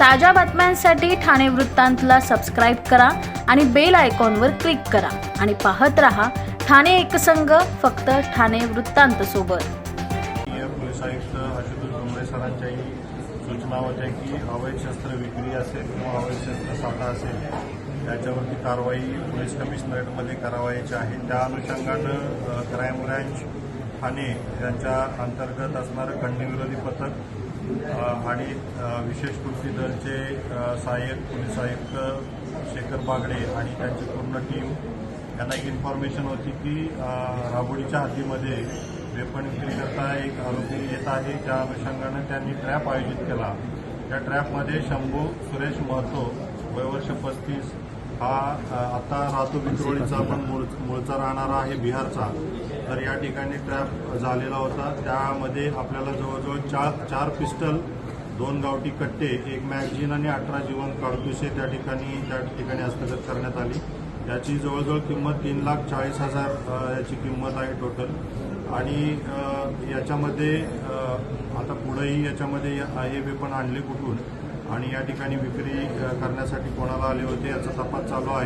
ताज्या बातम्यांसाठी ठाणे वृत्तांतला सबस्क्राईब करा आणि बेल आयकॉनवर क्लिक करा. आणि पाहत रहा ठाणे एकसंघ फक्त ठाणे वृत्तांत सोबत. पोलीस आयुक्त आशुतोष डोंगरे सरांच्याही सूचना होत्या की अवैध शस्त्र विक्री असेल किंवा अवैध शस्त्र साठा असेल त्याच्यावरती कारवाई पोलीस कमिशनरेटमध्ये करावायची आहे. त्या अनुषंगानं क्राईम ब्रँच ठाणे यांच्या अंतर्गत असणारं खंडणीविरोधी पथक आणि विशेष कृती दलचे सहाय्यक पोलीस आयुक्त शेखर बागडे आणि त्यांची पूर्ण टीम. यांना एक इन्फॉर्मेशन होती की राबोडीच्या हद्दीमध्ये वेपन विक्रीकरता एक आरोपी येत आहे. त्या अनुषंगानं त्यांनी ट्रॅप आयोजित केला. त्या ट्रॅपमध्ये शंभू सुरेश महतो वयवर्ष पस्तीस हा आता राहतो विक्रोळीचा पण मूळ मूळचा राहणारा आहे बिहारचा. तर या ठिकाणी ट्रॅप झालेला होता. त्यामध्ये आपल्याला जवळजवळ चार चार पिस्टल दोन गावठी कट्टे एक मॅगझिन आणि अठरा जीवन काडतुसे त्या ठिकाणी त्या ठिकाणी हस्तगत करण्यात आली. याची जवळजवळ किंमत तीन लाख चाळीस हजार याची किंमत आहे टोटल आणि याच्यामध्ये आता पुढेही याच्यामध्ये हे वेपण आणले कुठून? आणि या ठिकाणी विक्री करण्यासाठी कोणाला आले होते याचा तपास चालू आहे.